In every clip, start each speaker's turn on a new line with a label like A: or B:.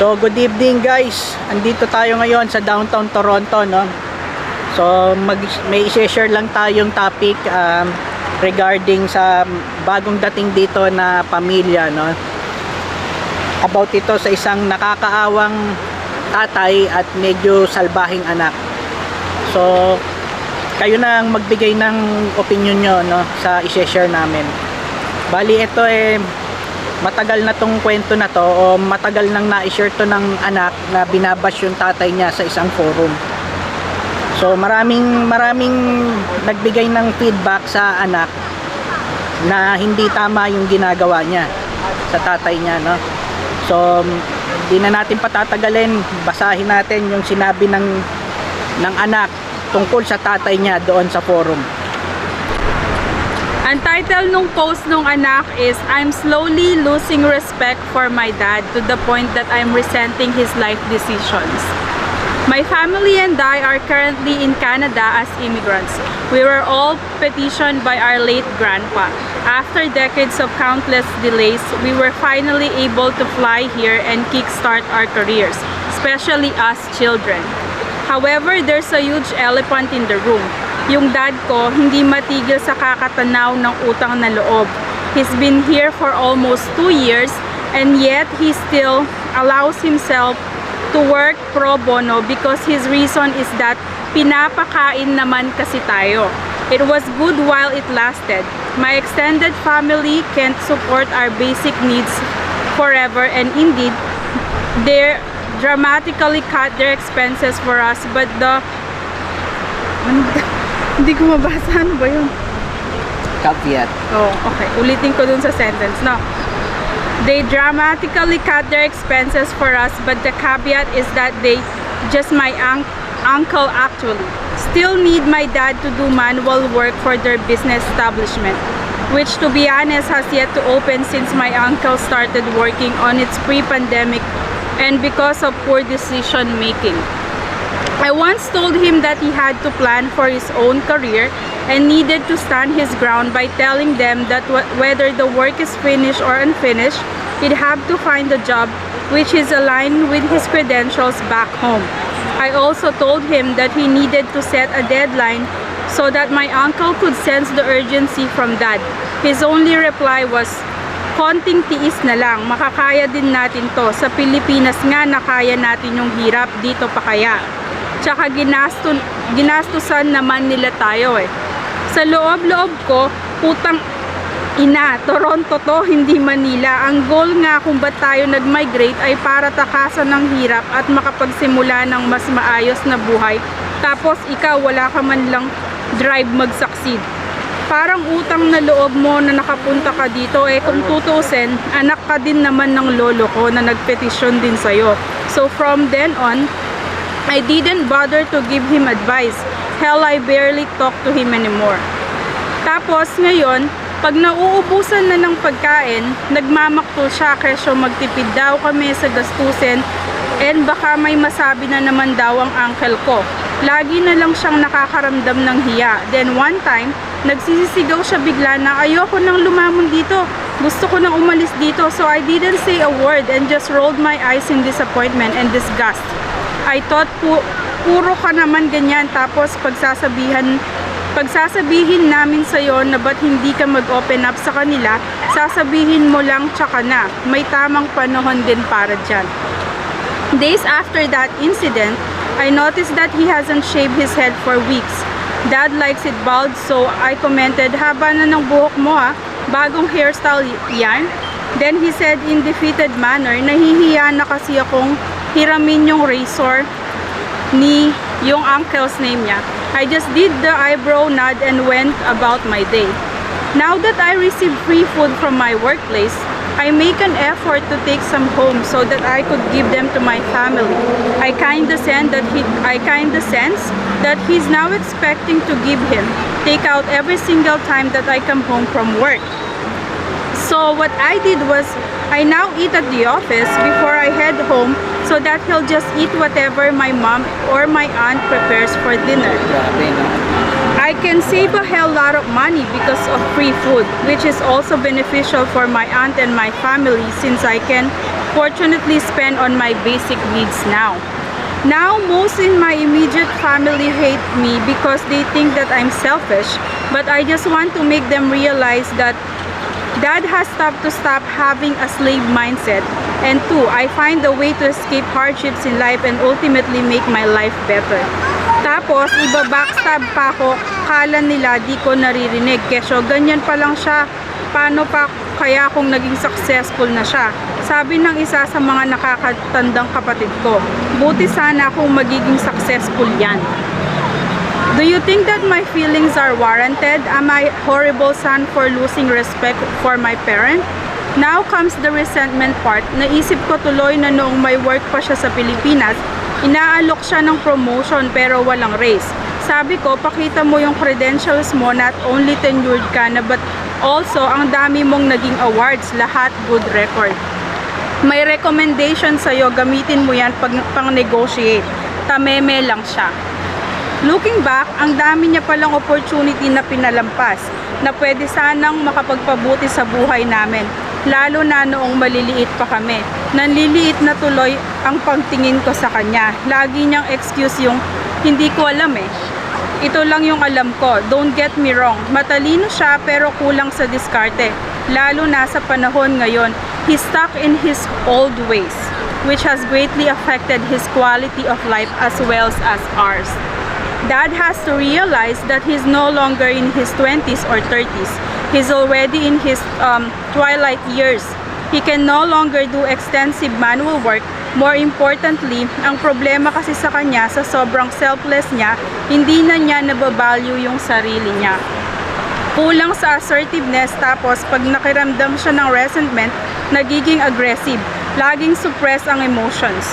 A: So, good evening guys. Andito tayo ngayon sa downtown Toronto, no? So, mag, may i-share lang tayong topic um, regarding sa bagong dating dito na pamilya, no? About ito sa isang nakakaawang tatay at medyo salbahing anak. So, kayo na ang magbigay ng opinion nyo, no? Sa i-share namin. Bali, ito eh, matagal na tong kwento na to o matagal nang na-share to ng anak na binabash yung tatay niya sa isang forum. So maraming maraming nagbigay ng feedback sa anak na hindi tama yung ginagawa niya sa tatay niya, no? So hindi na natin patatagalin, basahin natin yung sinabi ng ng anak tungkol sa tatay niya doon sa forum.
B: Ang title nung post nung anak is I'm slowly losing respect for my dad to the point that I'm resenting his life decisions. My family and I are currently in Canada as immigrants. We were all petitioned by our late grandpa. After decades of countless delays, we were finally able to fly here and kickstart our careers, especially us children. However, there's a huge elephant in the room. Yung dad ko hindi matigil sa kakatanaw ng utang na loob. He's been here for almost two years and yet he still allows himself to work pro bono because his reason is that pinapakain naman kasi tayo. It was good while it lasted. My extended family can't support our basic needs forever and indeed, they dramatically cut their expenses for us but the? Hindi ko mabasa. Ano ba yun?
A: Caveat.
B: Oh, okay. Ulitin ko dun sa sentence, no? They dramatically cut their expenses for us, but the caveat is that they, just my un- uncle actually, still need my dad to do manual work for their business establishment, which to be honest has yet to open since my uncle started working on its pre-pandemic and because of poor decision making. I once told him that he had to plan for his own career and needed to stand his ground by telling them that wh- whether the work is finished or unfinished, he'd have to find a job which is aligned with his credentials back home. I also told him that he needed to set a deadline so that my uncle could sense the urgency from dad. His only reply was, konting tiis na lang, makakaya din natin to. Sa Pilipinas nga, nakaya natin yung hirap, dito pa kaya. Tsaka ginasto, ginastusan naman nila tayo eh. Sa loob-loob ko, putang ina, Toronto to, hindi Manila. Ang goal nga kung ba't tayo nag-migrate ay para takasan ng hirap at makapagsimula ng mas maayos na buhay. Tapos ikaw wala ka man lang drive mag-succeed. Parang utang na loob mo na nakapunta ka dito eh kung tutuusin, anak ka din naman ng lolo ko na nagpetisyon din sa'yo. So from then on, I didn't bother to give him advice. Hell, I barely talk to him anymore. Tapos ngayon, pag nauubusan na ng pagkain, nagmamakto siya kesyo magtipid daw kami sa gastusin and baka may masabi na naman daw ang uncle ko. Lagi na lang siyang nakakaramdam ng hiya. Then one time, nagsisisigaw siya bigla na ayoko nang lumamon dito. Gusto ko nang umalis dito. So I didn't say a word and just rolled my eyes in disappointment and disgust. I thought pu puro ka naman ganyan tapos pagsasabihan pagsasabihin namin sa na ba't hindi ka mag-open up sa kanila, sasabihin mo lang tsaka na. May tamang panahon din para dyan. Days after that incident, I noticed that he hasn't shaved his head for weeks. Dad likes it bald so I commented, haba na ng buhok mo ha, bagong hairstyle yan? Then he said in defeated manner, nahihiya na kasi akong hiramin yung razor ni yung uncle's name niya. I just did the eyebrow nod and went about my day. Now that I receive free food from my workplace, I make an effort to take some home so that I could give them to my family. I kinda sense that he I kinda sense that he's now expecting to give him take out every single time that I come home from work. So what I did was I now eat at the office before I head home so that he'll just eat whatever my mom or my aunt prepares for dinner. I can save a hell lot of money because of free food, which is also beneficial for my aunt and my family since I can fortunately spend on my basic needs now. Now, most in my immediate family hate me because they think that I'm selfish, but I just want to make them realize that Dad has stopped to stop having a slave mindset. And two, I find a way to escape hardships in life and ultimately make my life better. Tapos, iba backstab pa ako, kala nila di ko naririnig. Kesyo, ganyan pa lang siya. Paano pa kaya kung naging successful na siya? Sabi ng isa sa mga nakakatandang kapatid ko, buti sana kung magiging successful yan. Do you think that my feelings are warranted? Am I horrible son for losing respect for my parent? Now comes the resentment part. Naisip ko tuloy na noong may work pa siya sa Pilipinas, inaalok siya ng promotion pero walang raise. Sabi ko, pakita mo yung credentials mo, not only tenured ka na but also ang dami mong naging awards, lahat good record. May recommendation sa'yo, gamitin mo yan pag pang-negotiate. Tameme lang siya. Looking back, ang dami niya palang opportunity na pinalampas na pwede sanang makapagpabuti sa buhay namin. Lalo na noong maliliit pa kami. Nanliliit na tuloy ang pagtingin ko sa kanya. Lagi niyang excuse yung hindi ko alam eh. Ito lang yung alam ko. Don't get me wrong. Matalino siya pero kulang sa diskarte. Lalo na sa panahon ngayon, he's stuck in his old ways, which has greatly affected his quality of life as well as ours. Dad has to realize that he's no longer in his 20s or 30s. He's already in his um, twilight years. He can no longer do extensive manual work. More importantly, ang problema kasi sa kanya, sa sobrang selfless niya, hindi na niya nababalyo yung sarili niya. Kulang sa assertiveness tapos pag nakiramdam siya ng resentment, nagiging aggressive. Laging suppress ang emotions.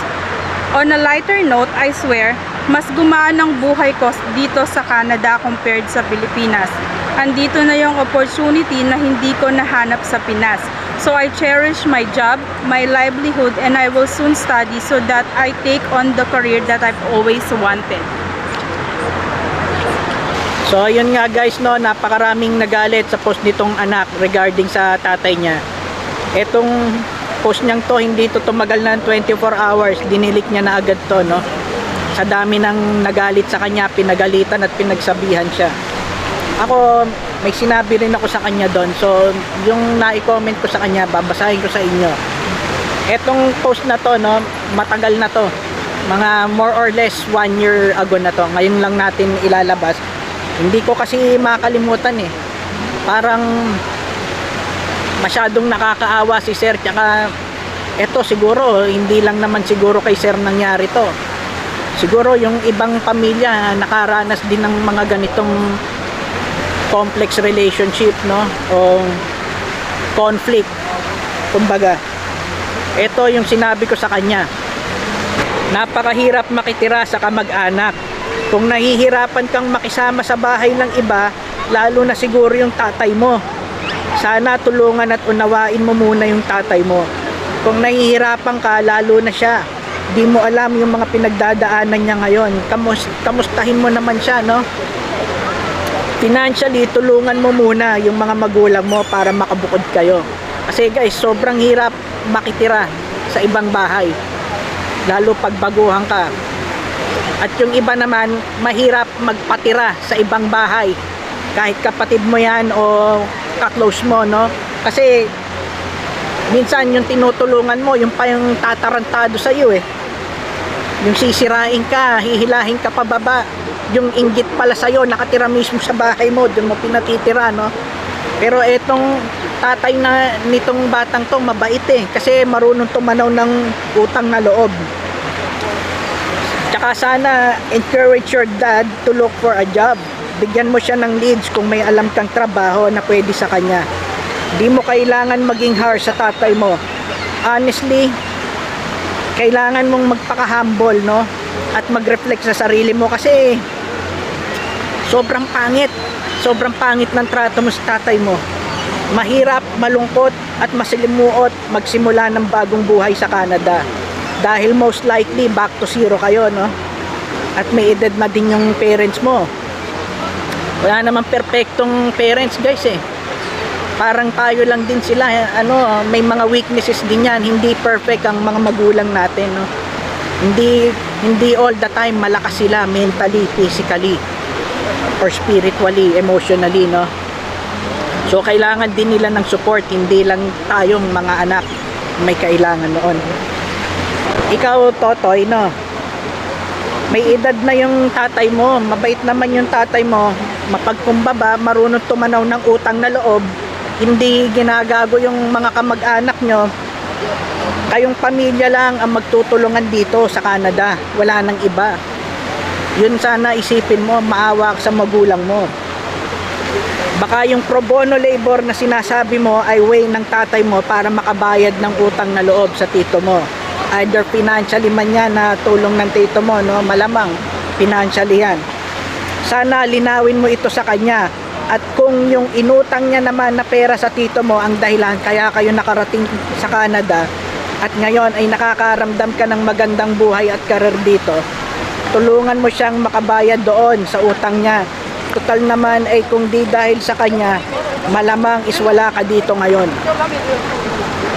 B: On a lighter note, I swear, mas gumaan ang buhay ko dito sa Canada compared sa Pilipinas. Andito na yung opportunity na hindi ko nahanap sa Pinas. So I cherish my job, my livelihood, and I will soon study so that I take on the career that I've always wanted.
A: So ayun nga guys no, napakaraming nagalit sa post nitong anak regarding sa tatay niya. Etong post niyang to, hindi to tumagal ng 24 hours, dinilik niya na agad to no. Sa dami ng nagalit sa kanya, pinagalitan at pinagsabihan siya. Ako, may sinabi rin ako sa kanya doon. So, yung na-comment ko sa kanya, babasahin ko sa inyo. Etong post na to, no, matagal na to. Mga more or less one year ago na to. Ngayon lang natin ilalabas. Hindi ko kasi makalimutan eh. Parang masyadong nakakaawa si Sir. Tsaka, eto siguro, hindi lang naman siguro kay Sir nangyari to. Siguro yung ibang pamilya nakaranas din ng mga ganitong complex relationship, no? O conflict. Kumbaga, ito yung sinabi ko sa kanya. Napakahirap makitira sa kamag-anak. Kung nahihirapan kang makisama sa bahay ng iba, lalo na siguro yung tatay mo. Sana tulungan at unawain mo muna yung tatay mo. Kung nahihirapan ka, lalo na siya. Di mo alam yung mga pinagdadaanan niya ngayon. Kamus kamustahin mo naman siya, no? Financially, tulungan mo muna yung mga magulang mo para makabukod kayo. Kasi guys, sobrang hirap makitira sa ibang bahay. Lalo pag baguhan ka. At yung iba naman, mahirap magpatira sa ibang bahay. Kahit kapatid mo yan o kaklose mo, no? Kasi minsan yung tinutulungan mo, yung pa yung tatarantado sa iyo eh. Yung sisirain ka, hihilahin ka pababa. Yung inggit pala sa'yo, nakatira mismo sa bahay mo, doon mo pinatitira, no? Pero etong tatay na nitong batang to, mabait eh. Kasi marunong tumanaw ng utang na loob. Tsaka sana encourage your dad to look for a job. Bigyan mo siya ng leads kung may alam kang trabaho na pwede sa kanya. Di mo kailangan maging harsh sa tatay mo. Honestly, kailangan mong magpaka-humble, no? At mag-reflect sa sarili mo kasi sobrang pangit. Sobrang pangit ng trato mo sa tatay mo. Mahirap, malungkot at masilimuot magsimula ng bagong buhay sa Canada. Dahil most likely back to zero kayo, no? At may edad na din yung parents mo. Wala namang perfectong parents, guys, eh. Parang tayo lang din sila ano may mga weaknesses din yan. Hindi perfect ang mga magulang natin no? Hindi hindi all the time malakas sila mentally physically or spiritually emotionally no? So kailangan din nila ng support hindi lang tayong mga anak may kailangan noon. Ikaw totoy no? May edad na yung tatay mo, mabait naman yung tatay mo, mapagkumbaba, marunong tumanaw ng utang na loob, hindi ginagago yung mga kamag-anak nyo, kayong pamilya lang ang magtutulungan dito sa Canada, wala nang iba. Yun sana isipin mo, maawa sa magulang mo. Baka yung pro bono labor na sinasabi mo ay way ng tatay mo para makabayad ng utang na loob sa tito mo either financially man yan na tulong ng tito mo, no? malamang financially yan. Sana linawin mo ito sa kanya. Kung yung inutang niya naman na pera sa tito mo ang dahilan kaya kayo nakarating sa Canada at ngayon ay nakakaramdam ka ng magandang buhay at karir dito, tulungan mo siyang makabayad doon sa utang niya. Total naman ay kung di dahil sa kanya, malamang is wala ka dito ngayon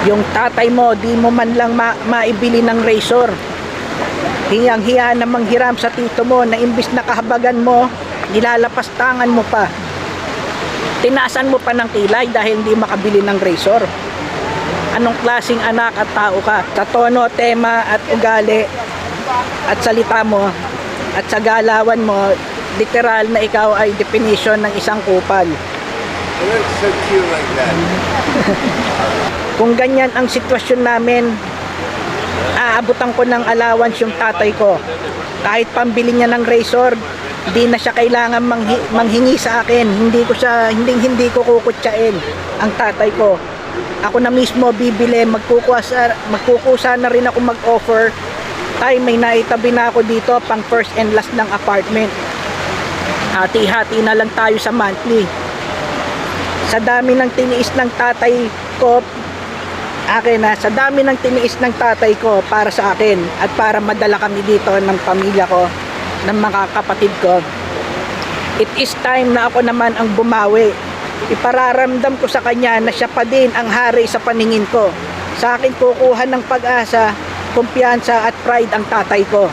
A: yung tatay mo, di mo man lang ma- maibili ng razor. Hiyang-hiya na manghiram sa tito mo na imbis na kahabagan mo, nilalapastangan mo pa. Tinaasan mo pa ng kilay dahil hindi makabili ng razor. Anong klasing anak at tao ka? Sa tono, tema at ugali at salita mo at sa galawan mo, literal na ikaw ay definition ng isang kupal. Kung ganyan ang sitwasyon namin, aabutan ko ng allowance yung tatay ko. Kahit pambili niya ng razor, hindi na siya kailangan manghi- manghingi sa akin. Hindi ko siya hindi hindi ko kukutsain ang tatay ko. Ako na mismo bibili, magkukusa magkukusa na rin ako mag-offer. Tay, may naitabi na ako dito pang first and last ng apartment. Hati-hati na lang tayo sa monthly. Sa dami ng tiniis ng tatay ko, akin na sa dami ng tiniis ng tatay ko para sa akin at para madala kami dito ng pamilya ko ng mga kapatid ko. It is time na ako naman ang bumawi. Ipararamdam ko sa kanya na siya pa din ang hari sa paningin ko. Sa akin kukuha ng pag-asa kumpiyansa at pride ang tatay ko.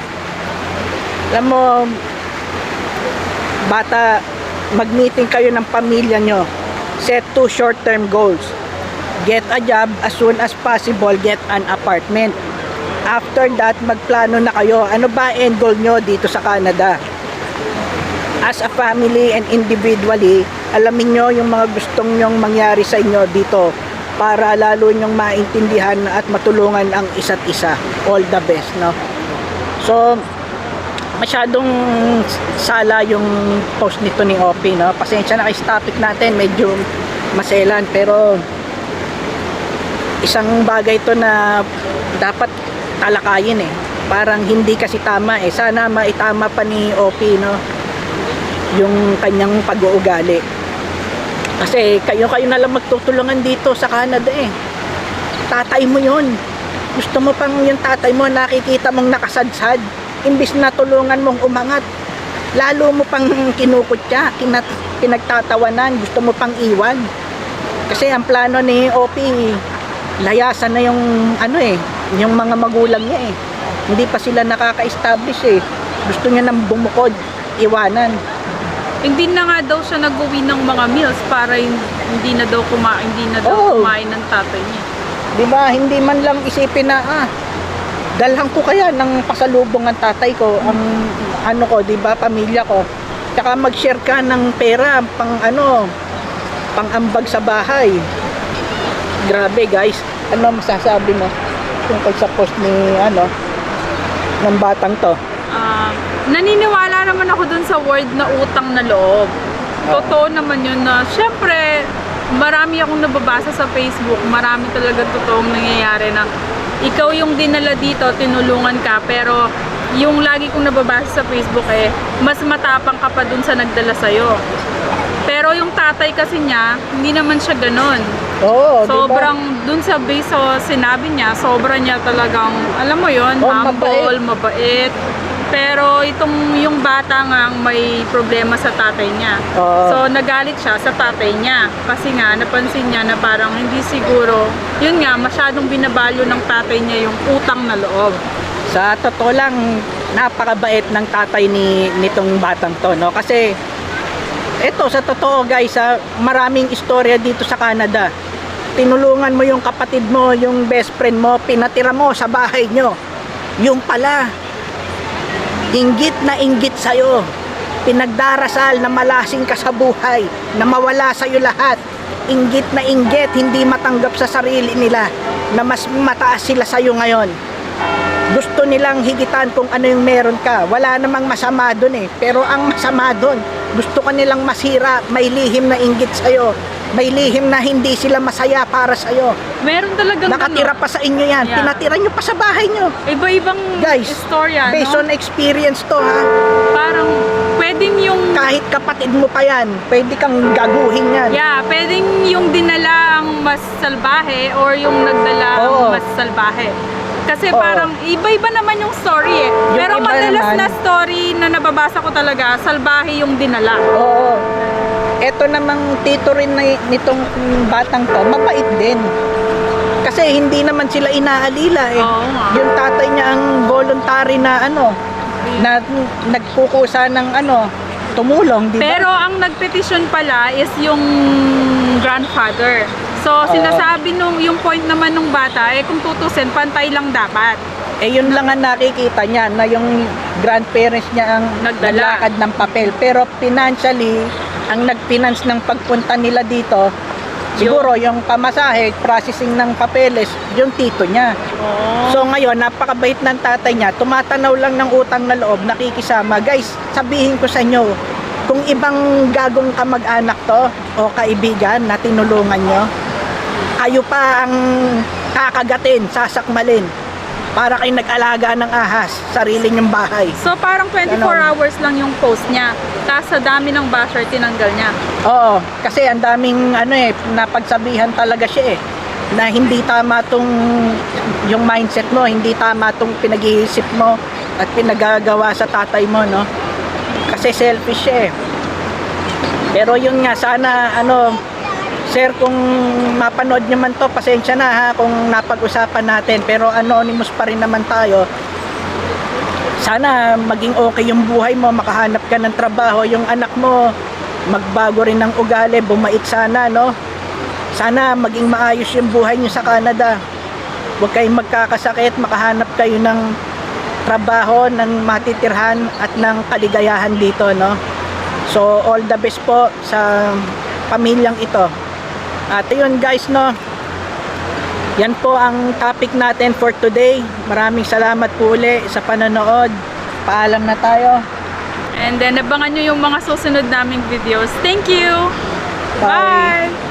A: Alam mo bata mag-meeting kayo ng pamilya nyo. Set two short-term goals. Get a job as soon as possible, get an apartment. After that, magplano na kayo. Ano ba end goal nyo dito sa Canada? As a family and individually, alamin nyo yung mga gustong nyong mangyari sa inyo dito para lalo nyong maintindihan at matulungan ang isa't isa. All the best, no? So, masyadong sala yung post nito ni Opie, no? Pasensya na kay topic natin, medyo maselan, pero isang bagay to na dapat talakayin eh. Parang hindi kasi tama eh. Sana maitama pa ni Opie no yung kanyang pag-uugali. Kasi kayo-kayo na lang magtutulungan dito sa Canada eh. Tatay mo yon Gusto mo pang yung tatay mo nakikita mong nakasadsad. Imbis na tulungan mong umangat. Lalo mo pang kinukutya, kinat pinagtatawanan, gusto mo pang iwan. Kasi ang plano ni Opie, layasan na yung ano eh, yung mga magulang niya eh. Hindi pa sila nakaka-establish eh. Gusto niya nang bumukod, iwanan.
B: Hindi na nga daw siya nag-uwi ng mga meals para hin- hindi na daw kumain, hindi na daw
A: Oo.
B: kumain ng tatay niya.
A: 'Di ba? Hindi man lang isipin na ah, dalhan ko kaya ng pasalubong ang tatay ko, ang ano ko, 'di ba, pamilya ko. Tsaka mag-share ka ng pera pang ano, pang ambag sa bahay. Grabe, guys. Ano masasabi mo tungkol sa post ni ano ng batang to?
B: Ah, naniniwala naman ako dun sa word na utang na loob. Totoo naman yun na, syempre, marami akong nababasa sa Facebook, marami talaga totoong nangyayari na ikaw yung dinala dito, tinulungan ka, pero yung lagi kong nababasa sa Facebook eh, mas matapang ka pa dun sa nagdala sa'yo. Pero yung tatay kasi niya, hindi naman siya ganon.
A: Oo?
B: Sobrang dun sa base sa sinabi niya, sobra niya talagang, alam mo yon
A: Oh,
B: humble, mabait. Pero itong yung bata nga ang may problema sa tatay niya.
A: Oo.
B: So nagalit siya sa tatay niya kasi nga napansin niya na parang hindi siguro, yun nga masyadong binabalyo ng tatay niya yung utang na loob.
A: Sa totoo lang, napakabait ng tatay ni nitong batang to, no? Kasi ito sa totoo guys, ha, maraming istorya dito sa Canada. Tinulungan mo yung kapatid mo, yung best friend mo, pinatira mo sa bahay nyo. Yung pala, inggit na inggit sa'yo. Pinagdarasal na malasing ka sa buhay, na mawala sa'yo lahat. Inggit na inggit, hindi matanggap sa sarili nila na mas mataas sila sa'yo ngayon gusto nilang higitan kung ano yung meron ka. Wala namang masama doon eh. Pero ang masama doon, gusto ka nilang masira, may lihim na inggit sa'yo. May lihim na hindi sila masaya para sa'yo.
B: Meron talagang
A: Nakatira
B: ano,
A: pa sa inyo yan.
B: Yeah.
A: Pinatira nyo pa sa bahay nyo.
B: iba-ibang
A: Guys,
B: istorya,
A: Based
B: no?
A: on experience to ha.
B: Parang pwedeng yung
A: Kahit kapatid mo pa yan, pwede kang gaguhin yan.
B: Yeah, pwedeng yung dinala ang mas salbahe or yung nagdala ang
A: Oo.
B: mas salbahe. Kasi
A: Oo.
B: parang iba-iba naman yung story eh.
A: Yung
B: Pero
A: iba
B: madalas
A: naman-
B: na story na nababasa ko talaga, salbahe yung dinala.
A: Oo. Ito namang tito rin na, nitong batang to, mabait din. Kasi hindi naman sila inaalila eh.
B: Oo nga.
A: Yung tatay niya ang voluntary na ano, na nagkukusa ng ano, tumulong, di ba?
B: Pero ang nagpetisyon pala is yung grandfather. So, sinasabi nung yung point naman nung bata, eh kung tutusin, pantay lang dapat.
A: eh yun lang ang nakikita niya na yung grandparents niya ang
B: Nagdala.
A: naglakad ng papel. Pero financially, ang nag-finance ng pagpunta nila dito, siguro yung pamasahe, processing ng papeles, yung tito niya.
B: Oh.
A: So ngayon, napakabait ng tatay niya, tumatanaw lang ng utang na loob, nakikisama. Guys, sabihin ko sa inyo, kung ibang gagong kamag-anak to o kaibigan na tinulungan nyo, kayo pa ang kakagatin, sasakmalin para kayo nag-alaga ng ahas, sarili nyong bahay.
B: So, parang 24
A: Ganon.
B: hours lang yung post niya. Tapos sa dami ng basher, tinanggal niya.
A: Oo, kasi ang daming ano eh, napagsabihan talaga siya eh na hindi tama tong yung mindset mo, hindi tama tong pinag-iisip mo at pinagagawa sa tatay mo, no? Kasi selfish siya eh. Pero yun nga, sana ano, sir, kung mapanood nyo man to, pasensya na ha kung napag-usapan natin. Pero anonymous pa rin naman tayo. Sana maging okay yung buhay mo, makahanap ka ng trabaho, yung anak mo, magbago rin ng ugali, bumait sana, no? Sana maging maayos yung buhay nyo sa Canada. Huwag kayong magkakasakit, makahanap kayo ng trabaho, ng matitirhan at ng kaligayahan dito, no? So, all the best po sa pamilyang ito. At yun guys, no? Yan po ang topic natin for today. Maraming salamat po uli sa panonood. Paalam na tayo.
B: And then, abangan nyo yung mga susunod naming videos. Thank you!
A: Bye.
B: Bye.